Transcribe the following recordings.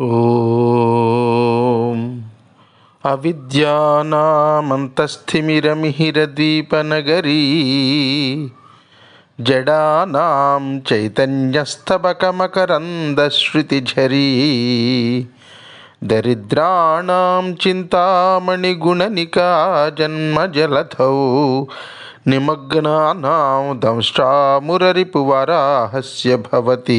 అవిద్యానామంతస్థిమిరమిహిరదీపనగరీ అవిద్యానామంతస్థిమిరమిహిరద్వీపనగరీ జడానాం చైతన్యస్తబకమకరందశ్రుతిఝరీ దరిద్రాణం చింతామణిగుణనికా జన్మజలధౌ నిమగ్నానాం దంష్టామురరిపువరాహస్య భవతి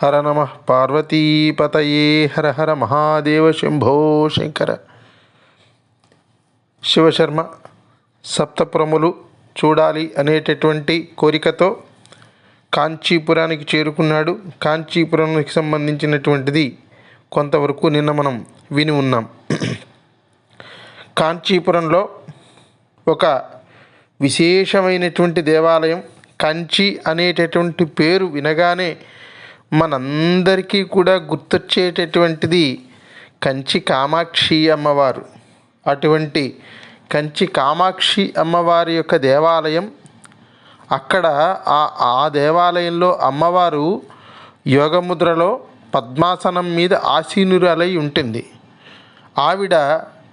హర నమ పార్వతీపతయే హర హర మహాదేవ శంభో శంకర. శివశర్మ సప్తపురములు చూడాలి అనేటటువంటి కోరికతో కాంచీపురానికి చేరుకున్నాడు. కాంచీపురానికి సంబంధించినటువంటిది కొంతవరకు నిన్న మనం విని ఉన్నాం. కాంచీపురంలో ఒక విశేషమైనటువంటి దేవాలయం కంచి అనేటటువంటి పేరు వినగానే మనందరికీ కూడా గుర్తొచ్చేటటువంటిది కంచి కామాక్షి అమ్మవారు. అటువంటి కంచి కామాక్షి అమ్మవారి యొక్క దేవాలయం అక్కడ ఆ ఆ దేవాలయంలో అమ్మవారు యోగముద్రలో పద్మాసనం మీద ఆసీనురాలై ఉంటుంది. ఆవిడ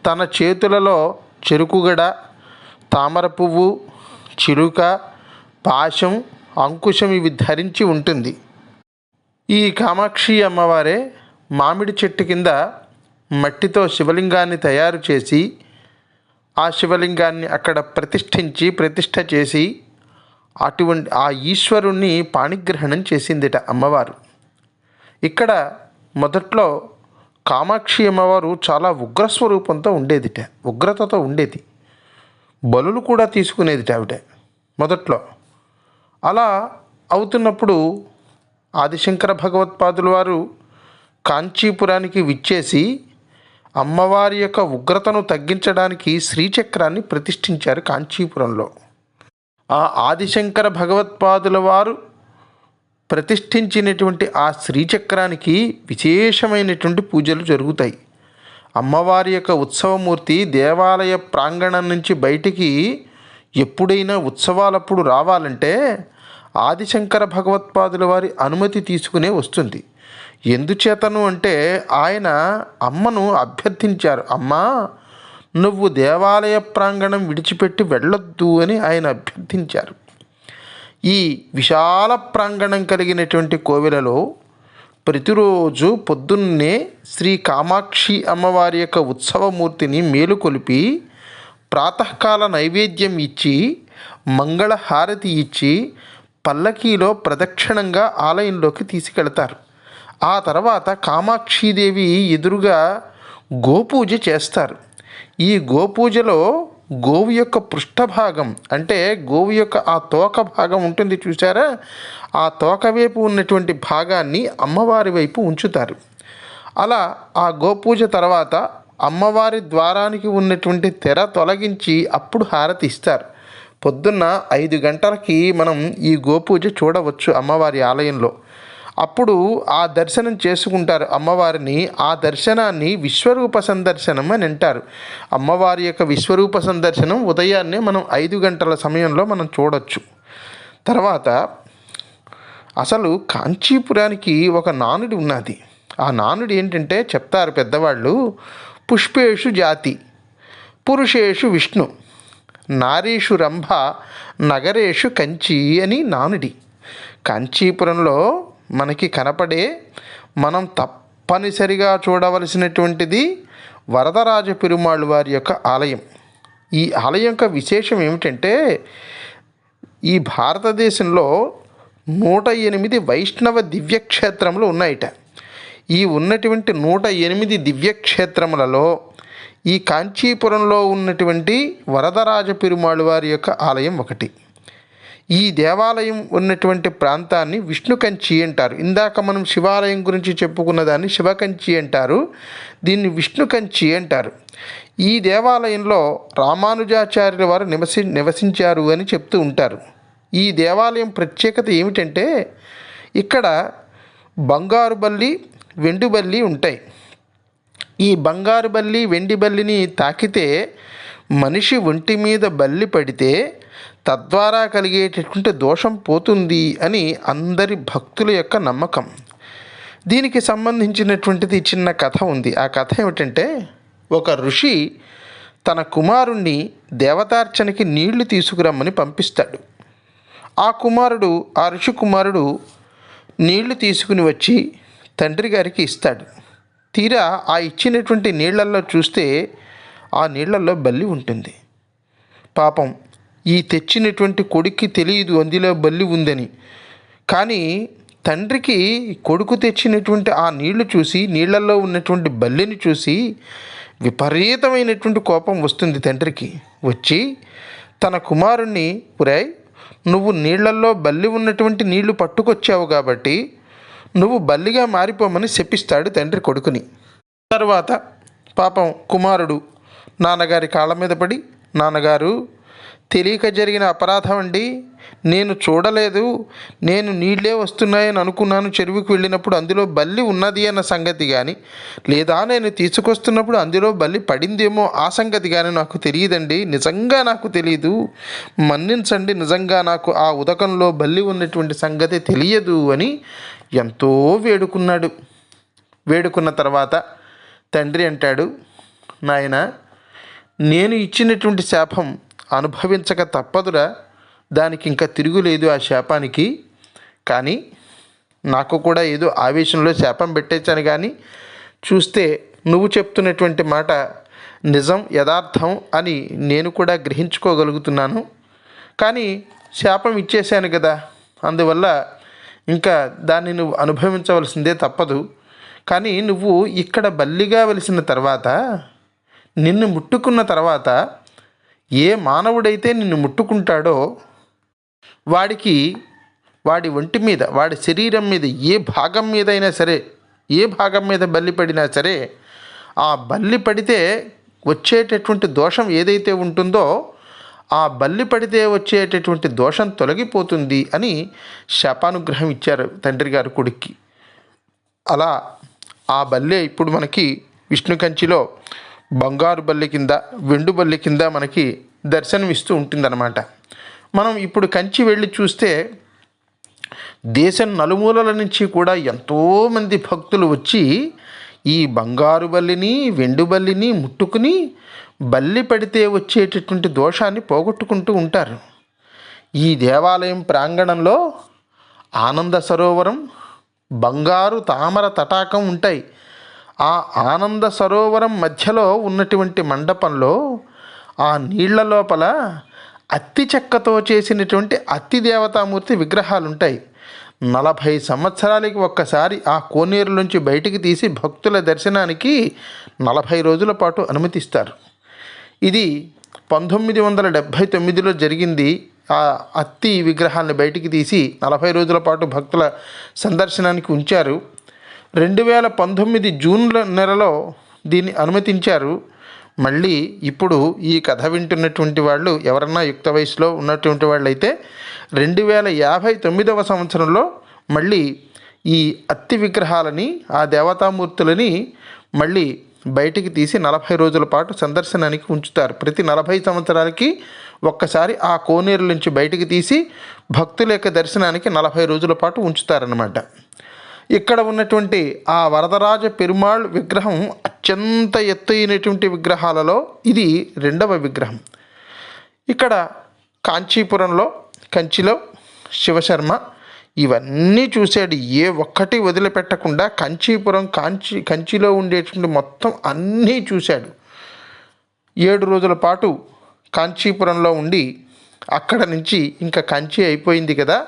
తన చేతులలో చెరుకుగడ తామర పువ్వు చిలుక పాశం అంకుశం ఇవి ధరించి ఉంటుంది. ఈ కామాక్షి అమ్మవారే మామిడి చెట్టు కింద మట్టితో శివలింగాన్ని తయారు చేసి ఆ శివలింగాన్ని అక్కడ ప్రతిష్ఠించి ప్రతిష్ఠ చేసి అటువంటి ఆ ఈశ్వరుణ్ణి పాణిగ్రహణం చేసిందిట అమ్మవారు. ఇక్కడ మొదట్లో కామాక్షి అమ్మవారు చాలా ఉగ్రస్వరూపంతో ఉండేదిట ఉగ్రతతో ఉండేది. బలులు కూడా తీసుకునేదిట ఆవిడ మొదట్లో. అలా అవుతున్నప్పుడు ఆదిశంకర భగవత్పాదుల వారు కాంచీపురానికి విచ్చేసి అమ్మవారి యొక్క ఉగ్రతను తగ్గించడానికి శ్రీచక్రాన్ని ప్రతిష్ఠించారు కాంచీపురంలో. ఆ ఆదిశంకర భగవత్పాదుల వారు ప్రతిష్ఠించినటువంటి ఆ శ్రీచక్రానికి విశేషమైనటువంటి పూజలు జరుగుతాయి. అమ్మవారి యొక్క ఉత్సవమూర్తి దేవాలయ ప్రాంగణం నుంచి బయటికి ఎప్పుడైనా ఉత్సవాలప్పుడు రావాలంటే ఆదిశంకర భగవత్పాదుల వారి అనుమతి తీసుకునే వస్తుంది. ఎందుచేతను అంటే ఆయన అమ్మను అభ్యర్థించారు. అమ్మా నువ్వు దేవాలయ ప్రాంగణం విడిచిపెట్టి వెళ్ళొద్దు అని ఆయన అభ్యర్థించారు. ఈ విశాల ప్రాంగణం కలిగినటువంటి కోవెలలో ప్రతిరోజు పొద్దున్నే శ్రీ కామాక్షి అమ్మవారి యొక్క ఉత్సవమూర్తిని మేలుకొలిపి ప్రాతకాల నైవేద్యం ఇచ్చి మంగళహారతి ఇచ్చి పల్లకీలో ప్రదక్షిణంగా ఆలయంలోకి తీసుకెళ్తారు. ఆ తర్వాత కామాక్షీదేవి ఎదురుగా గోపూజ చేస్తారు. ఈ గోపూజలో గోవు యొక్క పృష్ఠభాగం అంటే గోవు యొక్క ఆ తోక భాగం ఉంటుంది చూసారా ఆ తోక వైపు ఉన్నటువంటి భాగాన్ని అమ్మవారి వైపు ఉంచుతారు. అలా ఆ గోపూజ తర్వాత అమ్మవారి ద్వారానికి ఉన్నటువంటి తెర తొలగించి అప్పుడు హారతి ఇస్తారు. పొద్దున్న ఐదు గంటలకి మనం ఈ గోపూజ చూడవచ్చు అమ్మవారి ఆలయంలో. అప్పుడు ఆ దర్శనం చేసుకుంటారు అమ్మవారిని. ఆ దర్శనాన్ని విశ్వరూప సందర్శనం అని అంటారు. అమ్మవారి యొక్క విశ్వరూప సందర్శనం ఉదయాన్నే మనం ఐదు గంటల సమయంలో మనం చూడొచ్చు. తర్వాత అసలు కాంచీపురానికి ఒక నానుడి ఉన్నది. ఆ నానుడి ఏంటంటే చెప్తారు పెద్దవాళ్ళు పుష్పేషు జాతి పురుషేషు విష్ణు. నారీషు రంభ నగరేషు కంచి అని నానుడి. కాంచీపురంలో మనకి కనపడే మనం తప్పనిసరిగా చూడవలసినటువంటిది వరదరాజ పెరుమాళ్ళు వారి యొక్క ఆలయం. ఈ ఆలయం యొక్క విశేషం ఏమిటంటే ఈ భారతదేశంలో నూట ఎనిమిది వైష్ణవ దివ్యక్షేత్రములు ఉన్నాయట. ఈ ఉన్నటువంటి నూట ఎనిమిది దివ్యక్షేత్రములలో ఈ కాంచీపురంలో ఉన్నటువంటి వరదరాజ పెరుమాళ్ వారి యొక్క ఆలయం ఒకటి. ఈ దేవాలయం ఉన్నటువంటి ప్రాంతాన్ని విష్ణు కంచి అంటారు. ఇందాక మనం శివాలయం గురించి చెప్పుకున్న దాన్ని శివకంచి అంటారు. దీన్ని విష్ణు కంచి అంటారు. ఈ దేవాలయంలో రామానుజాచార్యుల వారు నివసి నివసించారు అని చెప్తూ ఉంటారు. ఈ దేవాలయం ప్రత్యేకత ఏమిటంటే ఇక్కడ బంగారు బల్లి వెండి బల్లి ఉంటాయి. ఈ బంగారు బల్లి వెండి బల్లిని తాకితే మనిషి ఒంటి మీద బల్లి పడితే తద్వారా కలిగేటటువంటి దోషం పోతుంది అని అందరి భక్తుల యొక్క నమ్మకం. దీనికి సంబంధించినటువంటిది చిన్న కథ ఉంది. ఆ కథ ఏమిటంటే ఒక ఋషి తన కుమారుణ్ణి దేవతార్చనకి నీళ్ళు తీసుకురమ్మని పంపిస్తాడు. ఆ కుమారుడు ఆ ఋషి కుమారుడు నీళ్ళు తీసుకుని వచ్చి తండ్రి గారికి ఇస్తాడు. తీరా ఆ ఇచ్చినటువంటి నీళ్ళల్లో చూస్తే ఆ నీళ్ళల్లో బల్లి ఉంటుంది. పాపం ఈ తెచ్చినటువంటి కొడుక్కి తెలియదు అందులో బల్లి ఉందని. కానీ తండ్రికి కొడుకు తెచ్చినటువంటి ఆ నీళ్ళు చూసి నీళ్ళలో ఉన్నటువంటి బల్లిని చూసి విపరీతమైనటువంటి కోపం వస్తుంది తండ్రికి. వచ్చి తన కుమారుణ్ణి పురాయ్ నువ్వు నీళ్ళల్లో బల్లి ఉన్నటువంటి నీళ్ళు పట్టుకొచ్చావు కాబట్టి నువ్వు బల్లిగా మారిపోమని శపిస్తాడు తండ్రి కొడుకుని. తర్వాత పాపం కుమారుడు నాన్నగారి కాళ్ళ మీద పడి నాన్నగారు తెలియక జరిగిన అపరాధం అండి. నేను చూడలేదు. నేను నీళ్ళే వస్తున్నాయని అనుకున్నాను. చెరువుకి వెళ్ళినప్పుడు అందులో బల్లి ఉన్నది అన్న సంగతి కానీ లేదా నేను తీసుకొస్తున్నప్పుడు అందులో బల్లి పడిందేమో ఆ సంగతి కానీ నాకు తెలియదండి. నిజంగా నాకు తెలియదు మన్నించండి. నిజంగా నాకు ఆ ఉదకంలో బల్లి ఉన్నటువంటి సంగతి తెలియదు అని ఎంతో వేడుకున్నాడు. వేడుకున్న తర్వాత తండ్రి అంటాడు నాయన నేను ఇచ్చినటువంటి శాపం అనుభవించక తప్పదురా. దానికి ఇంకా తిరుగులేదు ఆ శాపానికి. కానీ నాకు కూడా ఏదో ఆవేశంలో శాపం పెట్టేశాను కానీ చూస్తే నువ్వు చెప్తున్నటువంటి మాట నిజం యథార్థం అని నేను కూడా గ్రహించుకోగలుగుతున్నాను. కానీ శాపం ఇచ్చేశాను కదా. అందువల్ల ఇంకా దాన్ని నువ్వు అనుభవించవలసిందే తప్పదు. కానీ నువ్వు ఇక్కడ బల్లిగా వెలిసిన తర్వాత నిన్ను ముట్టుకున్న తర్వాత ఏ మానవుడైతే నిన్ను ముట్టుకుంటాడో వాడికి వాడి ఒంటి మీద వాడి శరీరం మీద ఏ భాగం మీద అయినా సరే ఏ భాగం మీద బల్లి పడినా సరే ఆ బల్లి పడితే వచ్చేటటువంటి దోషం ఏదైతే ఉంటుందో ఆ బల్లి పడితే వచ్చేటటువంటి దోషం తొలగిపోతుంది అని శాపానుగ్రహం ఇచ్చారు తండ్రి గారు కొడుక్కి. అలా ఆ బల్లె ఇప్పుడు మనకి విష్ణు కంచిలో బంగారు బల్లి కింద వెండు బల్లి కింద మనకి దర్శనమిస్తూ ఉంటుందన్నమాట. మనం ఇప్పుడు కంచి వెళ్ళి చూస్తే దేశం నలుమూలల నుంచి కూడా ఎంతోమంది భక్తులు వచ్చి ఈ బంగారు బల్లిని వెండు బల్లిని ముట్టుకుని బల్లి పడితే వచ్చేటటువంటి దోషాన్ని పోగొట్టుకుంటూ ఉంటారు. ఈ దేవాలయం ప్రాంగణంలో ఆనంద సరోవరం బంగారు తామర తటాకం ఉంటాయి. ఆ ఆనంద సరోవరం మధ్యలో ఉన్నటువంటి మండపంలో ఆ నీళ్ళ లోపల అత్తి చెక్కతో చేసినటువంటి అత్తి దేవతామూర్తి విగ్రహాలు ఉంటాయి నలభై సంవత్సరాలకి ఒక్కసారి ఆ కోనేరు నుంచి బయటికి తీసి భక్తుల దర్శనానికి నలభై రోజుల పాటు అనుమతిస్తారు. ఇది పంతొమ్మిది వందల డెబ్భై తొమ్మిదిలో జరిగింది. ఆ అత్తి విగ్రహాన్ని బయటికి తీసి నలభై రోజుల పాటు భక్తుల సందర్శనానికి ఉంచారు. రెండు వేల పంతొమ్మిది జూన్ నెలలో దీన్ని అనుమతించారు. మళ్ళీ ఇప్పుడు ఈ కథ వింటున్నటువంటి వాళ్ళు ఎవరన్నా యుక్త వయసులో ఉన్నటువంటి వాళ్ళు అయితే రెండు వేల యాభై తొమ్మిదవ సంవత్సరంలో మళ్ళీ ఈ అత్తి విగ్రహాలని ఆ దేవతామూర్తులని మళ్ళీ బయటికి తీసి నలభై రోజుల పాటు సందర్శనానికి ఉంచుతారు. ప్రతి నలభై సంవత్సరాలకి ఒక్కసారి ఆ కోనేరు నుంచి బయటికి తీసి భక్తుల యొక్క దర్శనానికి నలభై రోజుల పాటు ఉంచుతారనమాట ఇక్కడ ఉన్నటువంటి ఆ వరదరాజ పెరుమాళ్ విగ్రహం అత్యంత ఎత్తైనటువంటి విగ్రహాలలో ఇది రెండవ విగ్రహం. ఇక్కడ కాంచీపురంలో కంచిలో శివశర్మ ఇవన్నీ చూశాడు. ఏ ఒక్కటి వదిలిపెట్టకుండా కంచీపురం కాంచి కంచిలో ఉండేటువంటి మొత్తం అన్నీ చూశాడు. ఏడు రోజుల పాటు కాంచీపురంలో ఉండి అక్కడ నుంచి ఇంకా కంచి అయిపోయింది కదా.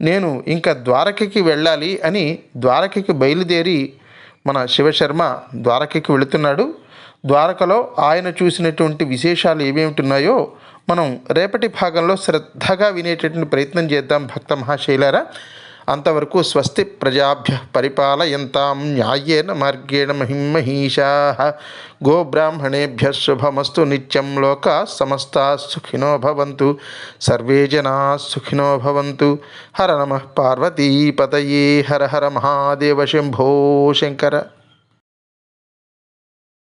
నేను ఇంకా ద్వారకకి వెళ్ళాలి అని ద్వారకకి బయలుదేరి మన శివశర్మ ద్వారకకి వెళుతున్నాడు. ద్వారకలో ఆయన చూసినటువంటి విశేషాలు ఏమేమిటి ఉన్నాయో మనం రేపటి భాగంలో శ్రద్ధగా వినేటటువంటి ప్రయత్నం చేద్దాం భక్త మహాశైలారా. అంతవరకు స్వస్తి ప్రజాభ్య పరిపాలయంతాం న్యాయేన మార్గేణ మహిమహీషా గోబ్రాహ్మణేభ్య శుభమస్తు నిత్యం లోకా సమస్తా సుఖినో భవంతు సర్వే జనా సుఖినో భవంతు. హర నమ పార్వతీపతయే హర హర మహాదేవ శంభో శంకర.